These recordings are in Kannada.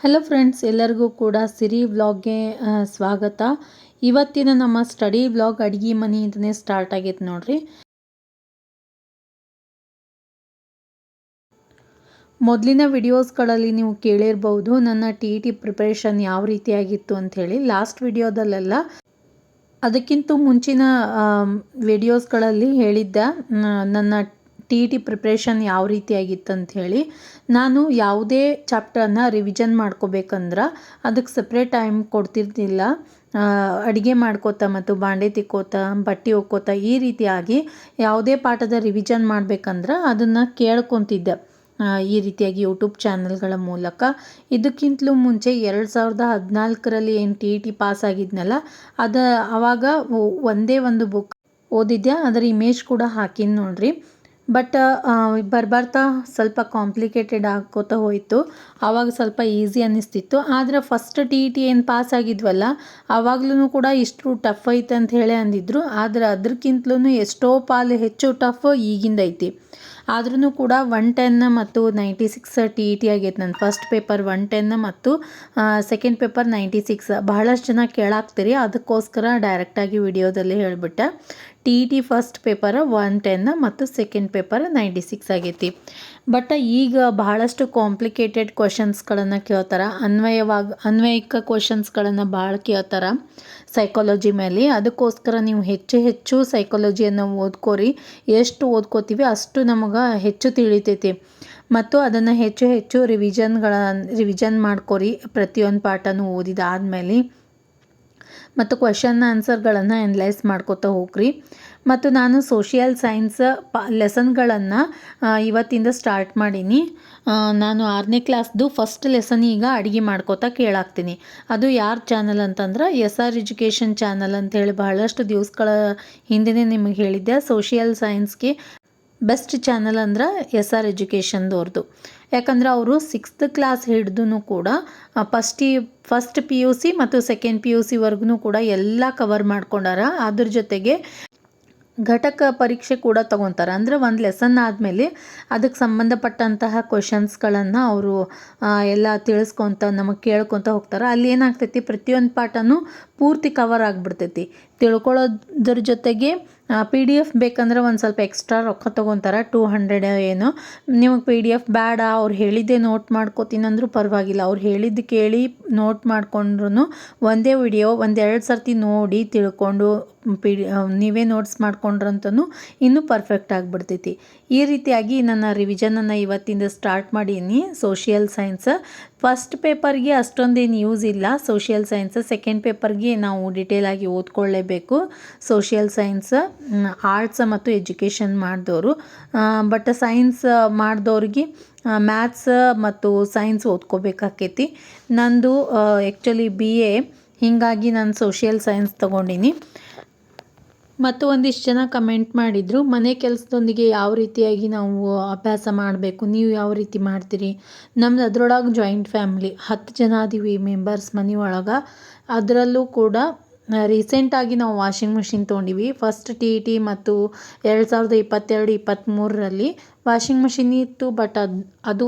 ಹಲೋ ಫ್ರೆಂಡ್ಸ್ ಎಲ್ಲರಿಗೂ ಕೂಡ ಸಿರಿ ವ್ಲಾಗ್ಗೆ ಆ, ಸ್ವಾಗತ. ಇವತ್ತಿನ ನಮ್ಮ ಸ್ಟಡಿ ವ್ಲಾಗ್ ಅಡುಗೆ ಮನೆಯಿಂದನೇ ಸ್ಟಾರ್ಟ್ ಆಗೈತೆ ನೋಡ್ರಿ. ಮೊದಲಿನ ವಿಡಿಯೋಸ್ಗಳಲ್ಲಿ ನೀವು ಕೇಳಿರ್ಬೋದು ನನ್ನ ಟಿ ಇ ಟಿ ಪ್ರಿಪ್ರೇಷನ್ ಯಾವ ರೀತಿಯಾಗಿತ್ತು ಅಂಥೇಳಿ ಲಾಸ್ಟ್ ವಿಡಿಯೋದಲ್ಲೆಲ್ಲ ಅದಕ್ಕಿಂತ ಮುಂಚಿನ ವಿಡಿಯೋಸ್ಗಳಲ್ಲಿ ಹೇಳಿದ್ದ ನನ್ನ ಟಿ ಇ ಟಿ ಪ್ರಿಪ್ರೇಷನ್ ಯಾವ ರೀತಿಯಾಗಿತ್ತು ಹೇಳಿ, ನಾನು ಯಾವುದೇ ಚಾಪ್ಟರ್ನ ರಿವಿಷನ್ ಮಾಡ್ಕೋಬೇಕಂದ್ರೆ ಅದಕ್ಕೆ ಸಪ್ರೇಟ್ ಟೈಮ್ ಕೊಡ್ತಿರ್ಲಿಲ್ಲ ಅಡುಗೆ ಮಾಡ್ಕೋತಾ ಮತ್ತು ಬಾಂಡೆ ತಿಕ್ಕೋತಾ, ಬಟ್ಟೆ ಒಕ್ಕೋತಾ ಈ ರೀತಿಯಾಗಿ ಯಾವುದೇ ಪಾಠದ ರಿವಿಷನ್ ಮಾಡ್ಬೇಕಂದ್ರೆ ಅದನ್ನು ಕೇಳ್ಕೊತಿದ್ದೆ. ಈ ರೀತಿಯಾಗಿ ಯೂಟ್ಯೂಬ್ ಚಾನಲ್ಗಳ ಮೂಲಕ. ಇದಕ್ಕಿಂತಲೂ ಮುಂಚೆ ಎರಡು ಸಾವಿರದ ಹದಿನಾಲ್ಕರಲ್ಲಿ ಏನು ಟಿ ಟಿ ಪಾಸ್ ಆಗಿದ್ನಲ್ಲ, ಅದು ಆವಾಗ ಒಂದೇ ಒಂದು ಬುಕ್ ಓದಿದ್ದೆ, ಅದರ ಇಮೇಜ್ ಕೂಡ ಹಾಕಿನಿ ನೋಡ್ರಿ. ಬಟ್ ಬರ್ಬರ್ತಾ ಸ್ವಲ್ಪ ಕಾಂಪ್ಲಿಕೇಟೆಡ್ ಆಗ್ಕೋತಾ ಹೋಯಿತು. ಆವಾಗ ಸ್ವಲ್ಪ ಈಸಿ ಅನ್ನಿಸ್ತಿತ್ತು. ಆದರೆ ಫಸ್ಟ್ ಟಿ ಇ ಟಿ ಏನು ಪಾಸ್ ಆಗಿದ್ವಲ್ಲ ಆವಾಗ್ಲೂ ಕೂಡ ಇಷ್ಟು ಟಫ್ ಐತೆ ಅಂತ ಹೇಳಿ ಅಂದಿದ್ರು. ಆದರೆ ಅದಕ್ಕಿಂತಲೂ ಎಷ್ಟೋ ಪಾಲು ಹೆಚ್ಚು ಟಫ್ ಈಗಿಂದ ಐತಿ. ಆದ್ರೂ ಕೂಡ ಒನ್ ಟೆನ್ ಮತ್ತು ninety six T E T ಆಗೈತೆ ನನ್ನ ಫಸ್ಟ್ ಪೇಪರ್ ಒನ್ ಟೆನ್ ಮತ್ತು ಸೆಕೆಂಡ್ ಪೇಪರ್ ನೈಂಟಿ ಸಿಕ್ಸ್ ಬಹಳಷ್ಟು ಜನ ಕೇಳಾಕ್ತೀರಿ. ಅದಕ್ಕೋಸ್ಕರ ಡೈರೆಕ್ಟಾಗಿ ವಿಡಿಯೋದಲ್ಲಿ ಹೇಳಿಬಿಟ್ಟೆ. T E T first paper one ten ಮತ್ತು ಸೆಕೆಂಡ್ ಪೇಪರ್ ನೈಂಟಿ ಸಿಕ್ಸ್ ಆಗೈತಿ. ಬಟ್ ಈಗ ಬಹಳಷ್ಟು ಕಾಂಪ್ಲಿಕೇಟೆಡ್ ಕ್ವಶನ್ಸ್ಗಳನ್ನು ಕೇಳ್ತಾರೆ. ಅನ್ವಯವಾಗ, ಅನ್ವಯಿಕ ಕ್ವಶನ್ಸ್ಗಳನ್ನು ಭಾಳ ಕೇಳ್ತಾರೆ ಸೈಕಾಲಜಿ ಮೇಲೆ ಅದಕ್ಕೋಸ್ಕರ ನೀವು ಹೆಚ್ಚು ಹೆಚ್ಚು ಸೈಕಾಲಜಿಯನ್ನು ಓದ್ಕೋರಿ. ಎಷ್ಟು ಓದ್ಕೋತೀವಿ ಅಷ್ಟು ನಮಗೆ ಹೆಚ್ಚು ತಿಳಿತೈತಿ. ಮತ್ತು ಅದನ್ನು ಹೆಚ್ಚು ಹೆಚ್ಚು ರಿವಿಷನ್ಗಳ ರಿವಿಷನ್ ಮಾಡ್ಕೋರಿ ಪ್ರತಿಯೊಂದು ಪಾಠನೂ ಓದಿದಾದ್ಮೇಲೆ ಮತ್ತು ಕ್ವಶನ್ ಆನ್ಸರ್ಗಳನ್ನು ಅನಲೈಸ್ ಮಾಡ್ಕೋತಾ ಹೋಗ್ರಿ. ಮತ್ತು ನಾನು ಸೋಷಿಯಲ್ ಸೈನ್ಸ್ ಪ ಲೆಸನ್ಗಳನ್ನು ಇವತ್ತಿಂದ ಸ್ಟಾರ್ಟ್ ಮಾಡೀನಿ. ನಾನು ಆರನೇ ಕ್ಲಾಸ್ದು ಫಸ್ಟ್ ಲೆಸನ್ ಈಗ ಅಡುಗೆ ಮಾಡ್ಕೋತಾ ಕೇಳಾಕ್ತೀನಿ ಅದು ಯಾರ ಚಾನಲ್ ಅಂತಂದ್ರೆ ಎಸ್ ಆರ್ ಎಜುಕೇಷನ್ ಚಾನಲ್ ಅಂತೇಳಿ ಬಹಳಷ್ಟು ದಿವಸಗಳ ಹಿಂದೆನೇ ನಿಮಗೆ ಹೇಳಿದ್ದೆ. ಸೋಷಿಯಲ್ ಸೈನ್ಸ್ಗೆ ಬೆಸ್ಟ್ ಚಾನಲ್ ಅಂದ್ರೆ ಎಸ್ ಆರ್ ಎಜುಕೇಷನ್ದವ್ರದ್ದು ಯಾಕಂದ್ರೆ ಅವರು ಸಿಕ್ಸ್ತ್ ಕ್ಲಾಸ್ ಹಿಡ್ದು ಕೂಡ thirsty first P U C ಮತ್ತು ಸೆಕೆಂಡ್ ಪಿ ಯು ಸಿವರೆಗೂ ಕೂಡ ಎಲ್ಲ ಕವರ್ ಮಾಡ್ಕೊಂಡಾರ. ಅದ್ರ ಜೊತೆಗೆ ಘಟಕ ಪರೀಕ್ಷೆ ಕೂಡ ತಗೊತಾರೆ. ಅಂದರೆ ಒಂದು ಲೆಸನ್ ಆದಮೇಲೆ ಅದಕ್ಕೆ ಸಂಬಂಧಪಟ್ಟಂತಹ ಕ್ವಶನ್ಸ್ಗಳನ್ನು ಅವರು ಎಲ್ಲ ತಿಳಿಸ್ಕೊತ, ನಮಗೆ ಕೇಳ್ಕೊತ ಹೋಗ್ತಾರೆ. ಅಲ್ಲಿ ಏನಾಗ್ತೈತಿ, ಪ್ರತಿಯೊಂದು ಪಾಠನೂ ಪೂರ್ತಿ ಕವರ್ ಆಗಿಬಿಡ್ತೈತಿ. ತಿಳ್ಕೊಳ್ಳೋದ್ರ ಜೊತೆಗೆ ಪಿ ಡಿ ಎಫ್ ಬೇಕಂದ್ರೆ ಒಂದು ಸ್ವಲ್ಪ ಎಕ್ಸ್ಟ್ರಾ ರೊಕ್ಕ ತೊಗೊತಾರೆ ಟೂ ಹಂಡ್ರೆಡ್ ಏನು. ನಿಮಗೆ ಪಿ ಡಿ ಎಫ್ ಬೇಡ ಅವ್ರು ಹೇಳಿದ್ದೆ ನೋಟ್ ಮಾಡ್ಕೋತೀನಿ ಅಂದರೂ ಪರವಾಗಿಲ್ಲ. ಅವ್ರು ಹೇಳಿದ್ದು ಕೇಳಿ ನೋಟ್ ಮಾಡ್ಕೊಂಡ್ರು ಒಂದೇ ವಿಡಿಯೋ ಒಂದೆರಡು ಸರ್ತಿ ನೋಡಿ ತಿಳ್ಕೊಂಡು ಪಿ ನೀವೇ ನೋಟ್ಸ್ ಮಾಡ್ಕೊಂಡ್ರಂತೂ ಇನ್ನೂ ಪರ್ಫೆಕ್ಟ್ ಆಗಿಬಿಡ್ತೈತಿ. ಈ ರೀತಿಯಾಗಿ ನನ್ನ ರಿವಿಷನನ್ನು ಇವತ್ತಿಂದ ಸ್ಟಾರ್ಟ್ ಮಾಡೀನಿ ಸೋಷಿಯಲ್ ಸೈನ್ಸ್ ಫಸ್ಟ್ ಪೇಪರ್ಗೆ ಅಷ್ಟೊಂದೇನು ಯೂಸ್ ಇಲ್ಲ. ಸೋಷಿಯಲ್ ಸೈನ್ಸ್ ಸೆಕೆಂಡ್ ಪೇಪರ್ಗೆ ನಾವು ಡಿಟೇಲಾಗಿ ಓದ್ಕೊಳ್ಳೇಬೇಕು. ಸೋಷಿಯಲ್ ಸೈನ್ಸ್ ಆರ್ಟ್ಸ್ ಮತ್ತು ಎಜುಕೇಷನ್ ಮಾಡಿದವರು. ಬಟ್ ಸೈನ್ಸ್ ಮಾಡಿದವ್ರಿಗೆ ಮ್ಯಾಥ್ಸ್ ಮತ್ತು ಸೈನ್ಸ್ ಓದ್ಕೋಬೇಕಾಕೈತಿ. ನಂದು ಆ್ಯಕ್ಚುಲಿ ಬಿ ಎ ಹೀಗಾಗಿ ನಾನು ಸೋಷಿಯಲ್ ಸೈನ್ಸ್ ತೊಗೊಂಡಿನಿ. ಮತ್ತು ಒಂದಿಷ್ಟು ಜನ ಕಮೆಂಟ್ ಮಾಡಿದರು, ಮನೆ ಕೆಲಸದೊಂದಿಗೆ ಯಾವ ರೀತಿಯಾಗಿ ನಾವು ಅಭ್ಯಾಸ ಮಾಡಬೇಕು, ನೀವು ಯಾವ ರೀತಿ ಮಾಡ್ತೀರಿ? ನಮ್ದು ಅದರೊಳಗೆ ಜಾಯಿಂಟ್ ಫ್ಯಾಮಿಲಿ ಹತ್ತು ಜನ ಅದೀವಿ ಮೆಂಬರ್ಸ್ ಮನೆ ಒಳಗೆ. ಅದರಲ್ಲೂ ಕೂಡ ರೀಸೆಂಟಾಗಿ ನಾವು ವಾಷಿಂಗ್ ಮಿಷಿನ್ ತೊಗೊಂಡಿವಿ. ಫಸ್ಟ್ ಟಿ ಟಿ ಮತ್ತು ಎರಡು ಸಾವಿರದ ಇಪ್ಪತ್ತೆರಡು ಇಪ್ಪತ್ತ್ಮೂರರಲ್ಲಿ ವಾಷಿಂಗ್ ಮಿಷಿನ್ ಇತ್ತು ಬಟ್ ಅದು ಅದು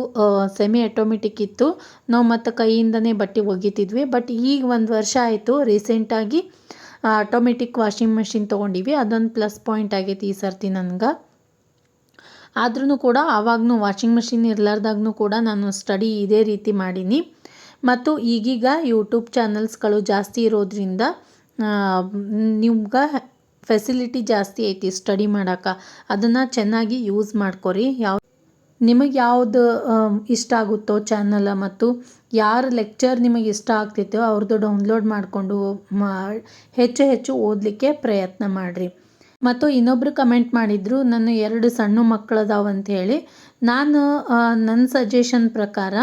ಸೆಮಿ ಆಟೋಮೆಟಿಕ್ ಇತ್ತು. ನಾವು ಮತ್ತು ಕೈಯಿಂದನೇ ಬಟ್ಟೆ ಒಗಿತಿದ್ವಿ. ಬಟ್ ಈಗ ಒಂದು ವರ್ಷ ಆಯಿತು ರೀಸೆಂಟಾಗಿ ಆಟೋಮೆಟಿಕ್ ವಾಷಿಂಗ್ ಮಿಷಿನ್ ತೊಗೊಂಡಿವಿ. ಅದೊಂದು ಪ್ಲಸ್ ಪಾಯಿಂಟ್ ಆಗೈತಿ ಈ ಸರ್ತಿ ನನಗೆ. ಆದ್ರೂ ಕೂಡ ಆವಾಗೂ ವಾಷಿಂಗ್ ಮಿಷಿನ್ ಇರ್ಲಾರ್ದಾಗೂ ಕೂಡ ನಾನು ಸ್ಟಡಿ ಇದೇ ರೀತಿ ಮಾಡೀನಿ. ಮತ್ತು ಈಗೀಗ ಯೂಟ್ಯೂಬ್ ಚಾನಲ್ಸ್ಗಳು ಜಾಸ್ತಿ ಇರೋದ್ರಿಂದ ನಿಮ್ಗೆ ಫೆಸಿಲಿಟಿ ಜಾಸ್ತಿ ಐತಿ ಸ್ಟಡಿ ಮಾಡೋಕೆ. ಅದನ್ನು ಚೆನ್ನಾಗಿ ಯೂಸ್ ಮಾಡ್ಕೊರಿ. ಯಾವ, ನಿಮಗೆ ಯಾವುದು ಇಷ್ಟ ಆಗುತ್ತೋ ಚಾನಲ್ ಮತ್ತು ಯಾರ ಲೆಕ್ಚರ್ ನಿಮಗೆ ಇಷ್ಟ ಆಗ್ತಿತ್ತೋ ಅವ್ರದ್ದು ಡೌನ್ಲೋಡ್ ಮಾಡಿಕೊಂಡು, ಮಾ, ಹೆಚ್ಚು ಹೆಚ್ಚು ಓದಲಿಕ್ಕೆ ಪ್ರಯತ್ನ ಮಾಡಿರಿ. ಮತ್ತು ಇನ್ನೊಬ್ಬರು ಕಮೆಂಟ್ ಮಾಡಿದರು, ನನ್ನ ಎರಡು ಸಣ್ಣ ಮಕ್ಕಳದಾವ ಹೇಳಿ ನಾನು ನನ್ನ ಸಜೆಷನ್ ಪ್ರಕಾರ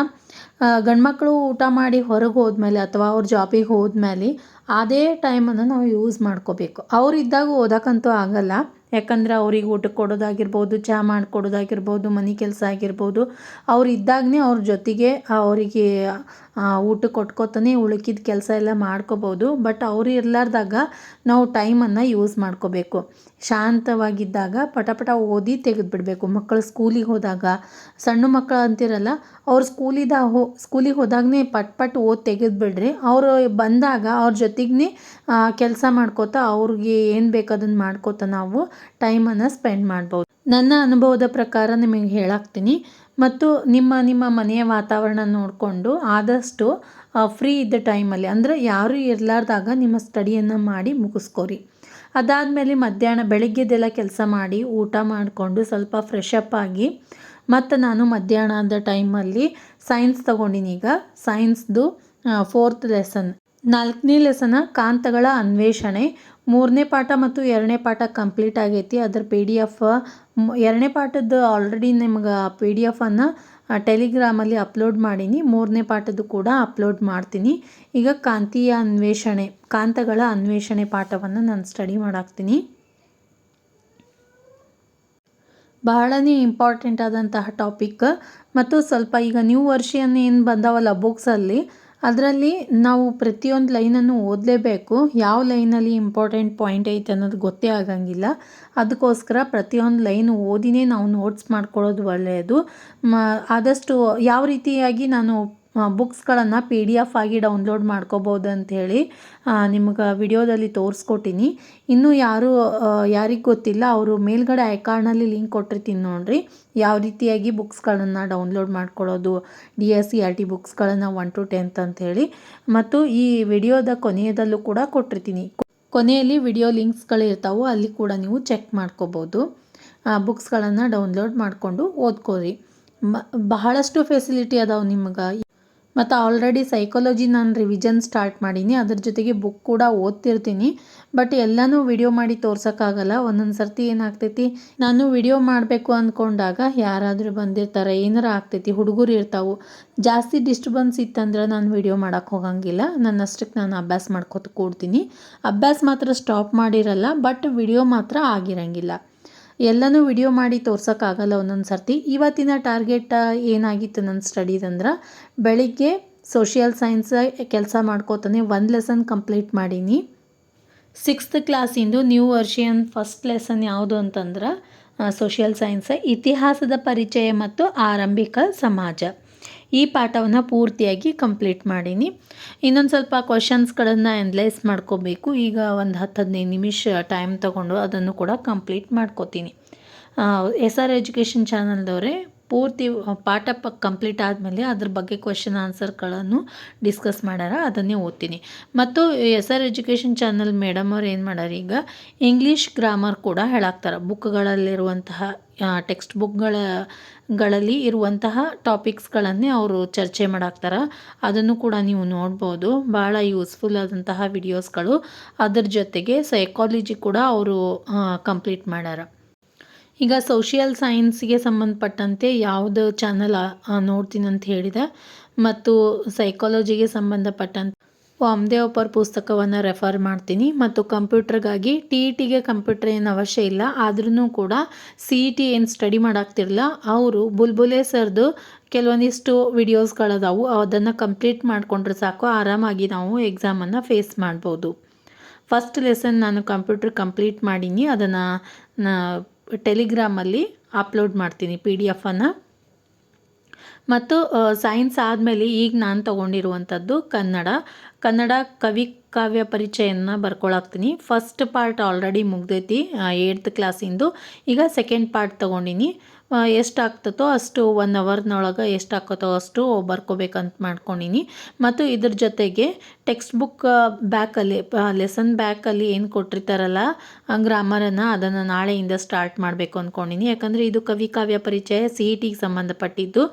ಗಂಡ್ಮಕ್ಳು ಊಟ ಮಾಡಿ ಹೊರಗೆ ಹೋದ್ಮೇಲೆ ಅಥವಾ ಅವ್ರ ಜಾಬಿಗೆ ಹೋದ್ಮೇಲೆ ಅದೇ ಟೈಮನ್ನು ನಾವು ಯೂಸ್ ಮಾಡ್ಕೋಬೇಕು. ಅವರಿದ್ದಾಗ ಓದೋಕ್ಕಂತೂ ಆಗಲ್ಲ. ಯಾಕಂದರೆ ಅವ್ರಿಗೆ ಊಟಕ್ಕೆ ಕೊಡೋದಾಗಿರ್ಬೋದು ಚಹಾ ಮಾಡಿಕೊಡೋದಾಗಿರ್ಬೋದು ಮನೆ ಕೆಲಸ ಆಗಿರ್ಬೋದು ಅವ್ರು ಅವ್ರ ಜೊತೆಗೆ ಅವರಿಗೆ ಊಟ ಕೊಟ್ಕೋತಾನೆ, ಉಳುಕಿದ ಕೆಲಸ ಎಲ್ಲ ಮಾಡ್ಕೋಬೋದು. ಬಟ್ ಅವರು ಇರಲಾರ್ದಾಗ ನಾವು ಟೈಮನ್ನು ಯೂಸ್ ಮಾಡ್ಕೋಬೇಕು. ಶಾಂತವಾಗಿದ್ದಾಗ ಪಟ ಪಟ ಓದಿ ತೆಗೆದುಬಿಡ್ಬೇಕು. ಮಕ್ಕಳು ಸ್ಕೂಲಿಗೆ ಹೋದಾಗ, ಸಣ್ಣ ಮಕ್ಕಳು ಅಂತಿರಲ್ಲ, ಅವ್ರು ಸ್ಕೂಲಿದ ಹೋ ಸ್ಕೂಲಿಗೆ ಹೋದಾಗನೇ ಪಟ್ ಪಟ್ ಓದಿ ತೆಗೆದುಬಿಡ್ರಿ. ಅವರು ಬಂದಾಗ ಅವ್ರ ಜೊತೆಗೇ ಕೆಲಸ ಮಾಡ್ಕೋತಾ ಅವ್ರಿಗೆ ಏನು ಬೇಕು ಅದನ್ನು ಮಾಡ್ಕೋತಾ ನಾವು ಟೈಮನ್ನು ಸ್ಪೆಂಡ್ ಮಾಡ್ಬೋದು. ನನ್ನ ಅನುಭವದ ಪ್ರಕಾರ ನಿಮಗೆ ಹೇಳಾಕ್ತೀನಿ. ಮತ್ತು ನಿಮ್ಮ ನಿಮ್ಮ ಮನೆಯ ವಾತಾವರಣ ನೋಡಿಕೊಂಡು ಆದಷ್ಟು ಫ್ರೀ ಇದ್ದ ಟೈಮಲ್ಲಿ ಅಂದರೆ ಯಾರೂ ಇರಲಾರ್ದಾಗ ನಿಮ್ಮ ಸ್ಟಡಿಯನ್ನು ಮಾಡಿ ಮುಗಿಸ್ಕೋರಿ. ಅದಾದಮೇಲೆ ಮಧ್ಯಾಹ್ನ ಬೆಳಗ್ಗೆದೆಲ್ಲ ಕೆಲಸ ಮಾಡಿ, ಊಟ ಮಾಡಿಕೊಂಡು ಸ್ವಲ್ಪ ಫ್ರೆಶ್ ಅಪ್ ಆಗಿ, ಮತ್ತು ನಾನು ಮಧ್ಯಾಹ್ನದ ಟೈಮಲ್ಲಿ ಸೈನ್ಸ್ ತೊಗೊಂಡಿನಿ ಈಗ. ಸೈನ್ಸ್ದು ಫೋರ್ತ್ ಲೆಸನ್ ನಾಲ್ಕನೇ ಲೆಸನ ಕಾಂತಗಳ ಅನ್ವೇಷಣೆ. ಮೂರನೇ ಪಾಠ ಮತ್ತು ಎರಡನೇ ಪಾಠ ಕಂಪ್ಲೀಟ್ ಆಗೈತಿ. ಅದರ ಪಿ ಡಿ ಎಫ್ ಎರಡನೇ ಪಾಠದ್ದು ಆಲ್ರೆಡಿ ನಿಮ್ಗೆ ಪಿ ಡಿ ಎಫನ್ನು ಟೆಲಿಗ್ರಾಮಲ್ಲಿ ಅಪ್ಲೋಡ್ ಮಾಡೀನಿ. ಮೂರನೇ ಪಾಠದ್ದು ಕೂಡ ಅಪ್ಲೋಡ್ ಮಾಡ್ತೀನಿ. ಈಗ ಕಾಂತೀಯ ಅನ್ವೇಷಣೆ, ಕಾಂತಗಳ ಅನ್ವೇಷಣೆ ಪಾಠವನ್ನು ನಾನು ಸ್ಟಡಿ ಮಾಡಾಕ್ತೀನಿ. ಬಹಳನೇ ಇಂಪಾರ್ಟೆಂಟ್ ಆದಂತಹ ಟಾಪಿಕ್ ಮತ್ತು ಸ್ವಲ್ಪ ಈಗ ನ್ಯೂ ವರ್ಷನ್ ಏನು ಬಂದಾವಲ್ಲ ಬುಕ್ಸಲ್ಲಿ ಅದರಲ್ಲಿ ನಾವು ಪ್ರತಿಯೊಂದು ಲೈನನ್ನು ಓದಲೇಬೇಕು. ಯಾವ ಲೈನಲ್ಲಿ ಇಂಪಾರ್ಟೆಂಟ್ ಪಾಯಿಂಟ್ ಐತೆ ಅನ್ನೋದು ಗೊತ್ತೇ ಆಗಂಗಿಲ್ಲ. ಅದಕ್ಕೋಸ್ಕರ ಪ್ರತಿಯೊಂದು ಲೈನ್ ಓದಿನೇ ನಾವು ನೋಟ್ಸ್ ಮಾಡ್ಕೊಳ್ಳೋದು ಒಳ್ಳೆಯದು ಮ, ಆದಷ್ಟು ಯಾವ ರೀತಿಯಾಗಿ ನಾನು ಬುಕ್ಸ್ಗಳನ್ನು ಪಿ ಡಿ ಎಫ್ ಆಗಿ ಡೌನ್ಲೋಡ್ ಮಾಡ್ಕೋಬೋದು ಅಂಥೇಳಿ ನಿಮ್ಗೆ ವಿಡಿಯೋದಲ್ಲಿ ತೋರಿಸ್ಕೊಟ್ಟಿನಿ. ಇನ್ನೂ ಯಾರು ಯಾರಿಗೆ ಗೊತ್ತಿಲ್ಲ, ಅವರು ಮೇಲ್ಗಡೆ ಐಕಾರ್ಡ್ನಲ್ಲಿ ಲಿಂಕ್ ಕೊಟ್ಟಿರ್ತೀನಿ ನೋಡಿರಿ. ಯಾವ ರೀತಿಯಾಗಿ ಬುಕ್ಸ್ಗಳನ್ನು ಡೌನ್ಲೋಡ್ ಮಾಡ್ಕೊಳ್ಳೋದು D S C R T ಬುಕ್ಸ್ಗಳನ್ನು one to tenth ಅಂಥೇಳಿ ಮತ್ತು ಈ ವಿಡಿಯೋದ ಕೊನೆಯದಲ್ಲೂ ಕೂಡ ಕೊಟ್ಟಿರ್ತೀನಿ. ಕೊನೆಯಲ್ಲಿ ವಿಡಿಯೋ ಲಿಂಕ್ಸ್ಗಳಿರ್ತಾವೆ ಅಲ್ಲಿ ಕೂಡ ನೀವು ಚೆಕ್ ಮಾಡ್ಕೋಬೋದು. ಬುಕ್ಸ್ಗಳನ್ನು ಡೌನ್ಲೋಡ್ ಮಾಡಿಕೊಂಡು ಓದ್ಕೋರಿ ಬಹಳಷ್ಟು ಫೆಸಿಲಿಟಿ ಅದಾವೆ ನಿಮ್ಗೆ. ಮತ್ತು ಆಲ್ರೆಡಿ ಸೈಕಾಲಜಿ ನಾನು ರಿವಿಷನ್ ಸ್ಟಾರ್ಟ್ ಮಾಡೀನಿ. ಅದ್ರ ಜೊತೆಗೆ ಬುಕ್ ಕೂಡ ಓದ್ತಿರ್ತೀನಿ. ಬಟ್ ಎಲ್ಲನೂ ವಿಡಿಯೋ ಮಾಡಿ ತೋರ್ಸೋಕ್ಕಾಗಲ್ಲ. ಒಂದೊಂದು ಸರ್ತಿ ಏನಾಗ್ತೈತಿ, ನಾನು ವಿಡಿಯೋ ಮಾಡಬೇಕು ಅಂದ್ಕೊಂಡಾಗ ಯಾರಾದರೂ ಬಂದಿರ್ತಾರೆ, ಏನಾರ ಆಗ್ತೈತಿ, ಹುಡುಗರು ಇರ್ತಾವೆ. ಜಾಸ್ತಿ ಡಿಸ್ಟರ್ಬೆನ್ಸ್ ಇತ್ತಂದ್ರೆ ನಾನು ವಿಡಿಯೋ ಮಾಡೋಕ್ಕೆ ಹೋಗಂಗಿಲ್ಲ. ನನ್ನ ಅಷ್ಟಕ್ಕೆ ನಾನು ಅಭ್ಯಾಸ ಮಾಡ್ಕೊತ ಕೂಡ್ತೀನಿ. ಅಭ್ಯಾಸ ಮಾತ್ರ ಸ್ಟಾಪ್ ಮಾಡಿರಲ್ಲ ಬಟ್ ವಿಡಿಯೋ ಮಾತ್ರ ಆಗಿರಂಗಿಲ್ಲ. ಎಲ್ಲನೂ ವಿಡಿಯೋ ಮಾಡಿ ತೋರ್ಸೋಕ್ಕಾಗಲ್ಲ ಒಂದೊಂದು ಸರ್ತಿ. ಇವತ್ತಿನ ಟಾರ್ಗೆಟ್ ಏನಾಗಿತ್ತು ನನ್ನ ಸ್ಟಡೀದಂದ್ರೆ ಬೆಳಿಗ್ಗೆ ಸೋಷಿಯಲ್ ಸೈನ್ಸ್ ಕೆಲಸ ಮಾಡ್ಕೋತಾನೆ ಒಂದು ಲೆಸನ್ ಕಂಪ್ಲೀಟ್ ಮಾಡೀನಿ. ಸಿಕ್ಸ್ತ್ ಕ್ಲಾಸಿಂದು ನ್ಯೂ ವರ್ಷಿಯನ್ ಫಸ್ಟ್ ಲೆಸನ್ ಯಾವುದು ಅಂತಂದ್ರೆ ಸೋಷಿಯಲ್ ಸೈನ್ಸ್ ಇತಿಹಾಸದ ಪರಿಚಯ ಮತ್ತು ಆರಂಭಿಕ ಸಮಾಜ. ಈ ಪಾಠವನ್ನು ಪೂರ್ತಿಯಾಗಿ ಕಂಪ್ಲೀಟ್ ಮಾಡೀನಿ. ಇನ್ನೊಂದು ಸ್ವಲ್ಪ ಕ್ವಶನ್ಸ್ಗಳನ್ನು ಎನ್ಲೈಸ್ ಮಾಡ್ಕೋಬೇಕು. ಈಗ ಒಂದು ಹತ್ತು ಹದಿನೈದು ನಿಮಿಷ ಟೈಮ್ ತಗೊಂಡು ಅದನ್ನು ಕೂಡ ಕಂಪ್ಲೀಟ್ ಮಾಡ್ಕೋತೀನಿ. ಎಸ್ ಆರ್ ಎಜುಕೇಷನ್ ಚಾನಲ್ದವರೇ ಪೂರ್ತಿ ಪಾಠ ಪ ಕಂಪ್ಲೀಟ್ ಆದಮೇಲೆ ಅದ್ರ ಬಗ್ಗೆ ಕ್ವೆಶನ್ ಆನ್ಸರ್ಗಳನ್ನು ಡಿಸ್ಕಸ್ ಮಾಡ್ಯಾರ, ಅದನ್ನೇ ಓದ್ತೀನಿ. ಮತ್ತು S R education channel madam ಅವ್ರು ಏನು ಮಾಡ್ಯಾರ ಈಗ ಇಂಗ್ಲೀಷ್ ಗ್ರಾಮರ್ ಕೂಡ ಹೇಳಾಕ್ತಾರೆ. ಬುಕ್ಗಳಲ್ಲಿರುವಂತಹ ಟೆಕ್ಸ್ಟ್ ಬುಕ್ಗಳ ಗಳಲ್ಲಿ ಇರುವಂತಹ ಟಾಪಿಕ್ಸ್ಗಳನ್ನೇ ಅವರು ಚರ್ಚೆ ಮಾಡಾಕ್ತಾರೆ. ಅದನ್ನು ಕೂಡ ನೀವು ನೋಡ್ಬೋದು. ಭಾಳ ಯೂಸ್ಫುಲ್ ಆದಂತಹ ವಿಡಿಯೋಸ್ಗಳು ಅದರ ಜೊತೆಗೆ ಸೈಕಾಲಜಿ ಕೂಡ ಅವರು ಕಂಪ್ಲೀಟ್ ಮಾಡ್ಯಾರ. ಈಗ ಸೋಷಿಯಲ್ ಸೈನ್ಸ್ಗೆ ಸಂಬಂಧಪಟ್ಟಂತೆ ಯಾವುದು ಚಾನಲ್ ನೋಡ್ತೀನಿ ಅಂತ ಹೇಳಿದೆ. ಮತ್ತು ಸೈಕಾಲಜಿಗೆ ಸಂಬಂಧಪಟ್ಟಂತೆ ವಾಮದೇವಪ್ಪರ ಪುಸ್ತಕವನ್ನು ರೆಫರ್ ಮಾಡ್ತೀನಿ. ಮತ್ತು ಕಂಪ್ಯೂಟ್ರಿಗಾಗಿ ಟಿ ಇ ಟಿಗೆ ಕಂಪ್ಯೂಟರ್ ಏನು ಅವಶ್ಯ ಇಲ್ಲ. ಆದ್ರೂ ಕೂಡ ಸಿ ಇ ಟಿ ಏನು ಸ್ಟಡಿ ಮಾಡಾಕ್ತಿರಲ್ಲ ಅವರು ಬುಲ್ಬುಲೆ ಸರ್ದು ಕೆಲವೊಂದಿಷ್ಟು ವಿಡಿಯೋಸ್ಗಳದಾವು ಅದನ್ನು ಕಂಪ್ಲೀಟ್ ಮಾಡಿಕೊಂಡ್ರೆ ಸಾಕು. ಆರಾಮಾಗಿ ನಾವು ಎಕ್ಸಾಮನ್ನು ಫೇಸ್ ಮಾಡ್ಬೋದು. ಫಸ್ಟ್ ಲೆಸನ್ ನಾನು ಕಂಪ್ಯೂಟರ್ ಕಂಪ್ಲೀಟ್ ಮಾಡೀನಿ. ಅದನ್ನು ಟೆಲಿಗ್ರಾಮಲ್ಲಿ ಅಪ್ಲೋಡ್ ಮಾಡ್ತೀನಿ ಪಿ ಡಿ ಎಫನ್ನು. ಮತ್ತು ಸೈನ್ಸ್ ಆದಮೇಲೆ ಈಗ ನಾನು ತೊಗೊಂಡಿರುವಂಥದ್ದು ಕನ್ನಡ. ಕನ್ನಡ ಕವಿ ಕಾವ್ಯ ಪರಿಚಯನ ಬರ್ಕೊಳಾಕ್ತೀನಿ. ಫಸ್ಟ್ ಪಾರ್ಟ್ ಆಲ್ರೆಡಿ ಮುಗ್ದೈತಿ ಏಯ್ತ್ ಕ್ಲಾಸಿಂದು. ಈಗ ಸೆಕೆಂಡ್ ಪಾರ್ಟ್ ತೊಗೊಂಡಿನಿ. ಎಷ್ಟು ಆಗ್ತತೋ ಅಷ್ಟು ಒನ್ ಅವರ್ನೊಳಗೆ ಎಷ್ಟು ಆಕತ್ತೋ ಅಷ್ಟು ಬರ್ಕೋಬೇಕಂತ ಮಾಡ್ಕೊಂಡಿನಿ. ಮತ್ತು ಇದ್ರ ಜೊತೆಗೆ ಟೆಕ್ಸ್ಟ್ ಬುಕ್ ಬ್ಯಾಕಲ್ಲಿ ಲೆಸನ್ ಬ್ಯಾಕಲ್ಲಿ ಏನು ಕೊಟ್ಟಿರ್ತಾರಲ್ಲ ಗ್ರಾಮರನ್ನು ಅದನ್ನು ನಾಳೆಯಿಂದ ಸ್ಟಾರ್ಟ್ ಮಾಡಬೇಕು ಅಂದ್ಕೊಂಡಿನಿ ಯಾಕಂದರೆ ಇದು ಕವಿ ಕಾವ್ಯ ಪರಿಚಯ ಸಿ ಇ ಟಿಗೆ ಸಂಬಂಧಪಟ್ಟಿದ್ದು.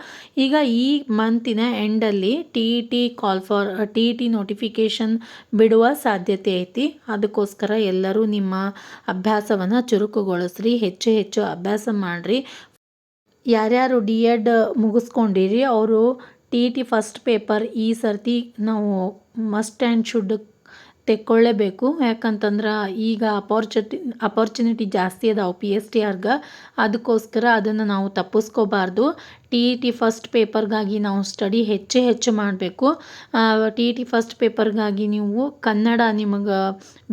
ಈಗ ಈ ಮಂತಿನ ಎಂಡಲ್ಲಿ T E T call for T E T notification ಬಿಡುವ ಸಾಧ್ಯತೆ ಐತಿ. ಅದಕ್ಕೋಸ್ಕರ ಎಲ್ಲರೂ ನಿಮ್ಮ ಅಭ್ಯಾಸವನ್ನು ಚುರುಕುಗೊಳಿಸ್ರಿ, ಹೆಚ್ಚು ಹೆಚ್ಚು ಅಭ್ಯಾಸ ಮಾಡಿರಿ. ಯಾರ್ಯಾರು ಡಿ ಎಡ್ ಮುಗಿಸ್ಕೊಂಡಿರಿ, ಅವರು ಟಿ ಟಿ ಫಸ್ಟ್ ಪೇಪರ್ ಈ ಸರ್ತಿ ನಾವು ಮಸ್ಟ್ ಆ್ಯಂಡ್ ಶುಡ್ ತೆಕ್ಕೊಳ್ಳೇಬೇಕು. ಯಾಕಂತಂದ್ರೆ ಈಗ ಅಪಾರ್ಚುಟಿ ಅಪಾರ್ಚುನಿಟಿ ಜಾಸ್ತಿ ಅದಾವೆ ಪಿ ಎಸ್ ಟಿ ಆರ್ಗೆ. ಅದಕ್ಕೋಸ್ಕರ ಅದನ್ನು ನಾವು ತಪ್ಪಿಸ್ಕೋಬಾರ್ದು. ಟಿ ಇ ಟಿ ಫಸ್ಟ್ ಪೇಪರ್ಗಾಗಿ ನಾವು ಸ್ಟಡಿ ಹೆಚ್ಚು ಹೆಚ್ಚು ಮಾಡಬೇಕು. ಟಿ ಇ ಟಿ ಫಸ್ಟ್ ಪೇಪರ್ಗಾಗಿ ನೀವು ಕನ್ನಡ ನಿಮಗೆ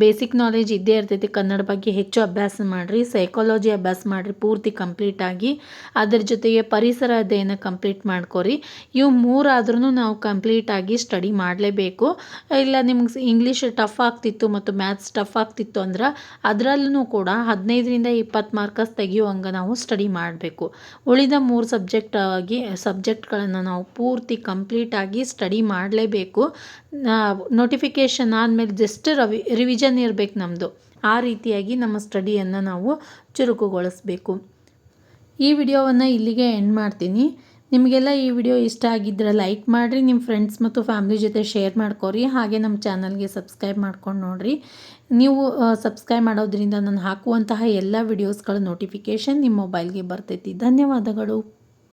ಬೇಸಿಕ್ ನಾಲೆಜ್ ಇದ್ದೇ ಇರ್ತೈತಿ. ಕನ್ನಡ ಬಗ್ಗೆ ಹೆಚ್ಚು ಅಭ್ಯಾಸ ಮಾಡಿರಿ ಸೈಕಾಲಜಿ ಅಭ್ಯಾಸ ಮಾಡಿರಿ ಪೂರ್ತಿ ಕಂಪ್ಲೀಟಾಗಿ ಅದ್ರ ಜೊತೆಗೆ ಪರಿಸರ ಅಧ್ಯಯನ ಕಂಪ್ಲೀಟ್ ಮಾಡ್ಕೊರಿ. ಇವು ಮೂರಾದ್ರೂ ನಾವು ಕಂಪ್ಲೀಟಾಗಿ ಸ್ಟಡಿ ಮಾಡಲೇಬೇಕು. ಇಲ್ಲ ನಿಮ್ಗೆ ಇಂಗ್ಲೀಷ್ ಟಫ್ ಆಗ್ತಿತ್ತು ಮತ್ತು ಮ್ಯಾಥ್ಸ್ ಟಫ್ ಆಗ್ತಿತ್ತು ಅಂದ್ರೆ ಅದರಲ್ಲೂ ಕೂಡ ಹದಿನೈದರಿಂದ ಇಪ್ಪತ್ತು ಮಾರ್ಕಸ್ ತೆಗಿಯುವಂಗೆ ನಾವು ಸ್ಟಡಿ ಮಾಡಬೇಕು. ಉಳಿದ ಮೂರು ಸಬ್ಜೆಕ್ಟ್ ಆಗಿ ಸಬ್ಜೆಕ್ಟ್ಗಳನ್ನು ನಾವು ಪೂರ್ತಿ ಕಂಪ್ಲೀಟಾಗಿ ಸ್ಟಡಿ ಮಾಡಲೇಬೇಕು. ನೋಟಿಫಿಕೇಷನ್ ಆದಮೇಲೆ ಜಸ್ಟ್ ರವಿ ರಿವಿಷನ್ ಇರಬೇಕು ನಮ್ಮದು ಆ ರೀತಿಯಾಗಿ ನಮ್ಮ ಸ್ಟಡಿಯನ್ನು ನಾವು ಚುರುಕುಗೊಳಿಸ್ಬೇಕು. ಈ ವಿಡಿಯೋವನ್ನು ಇಲ್ಲಿಗೆ ಎಂಡ್ ಮಾಡ್ತೀನಿ. ನಿಮಗೆಲ್ಲ ಈ ವಿಡಿಯೋ ಇಷ್ಟ ಆಗಿದ್ದರೆ ಲೈಕ್ ಮಾಡಿರಿ ನಿಮ್ಮ ಫ್ರೆಂಡ್ಸ್ ಮತ್ತು ಫ್ಯಾಮ್ಲಿ ಜೊತೆ ಶೇರ್ ಮಾಡ್ಕೊರಿ. ಹಾಗೆ ನಮ್ಮ ಚಾನಲ್ಗೆ ಸಬ್ಸ್ಕ್ರೈಬ್ ಮಾಡ್ಕೊಂಡು ನೋಡಿರಿ. ನೀವು ಸಬ್ಸ್ಕ್ರೈಬ್ ಮಾಡೋದ್ರಿಂದ ನಾನು ಹಾಕುವಂತಹ ಎಲ್ಲ ವಿಡಿಯೋಸ್ಗಳ ನೋಟಿಫಿಕೇಷನ್ ನಿಮ್ಮ ಮೊಬೈಲ್ಗೆ ಬರ್ತೈತಿ. ಧನ್ಯವಾದಗಳು.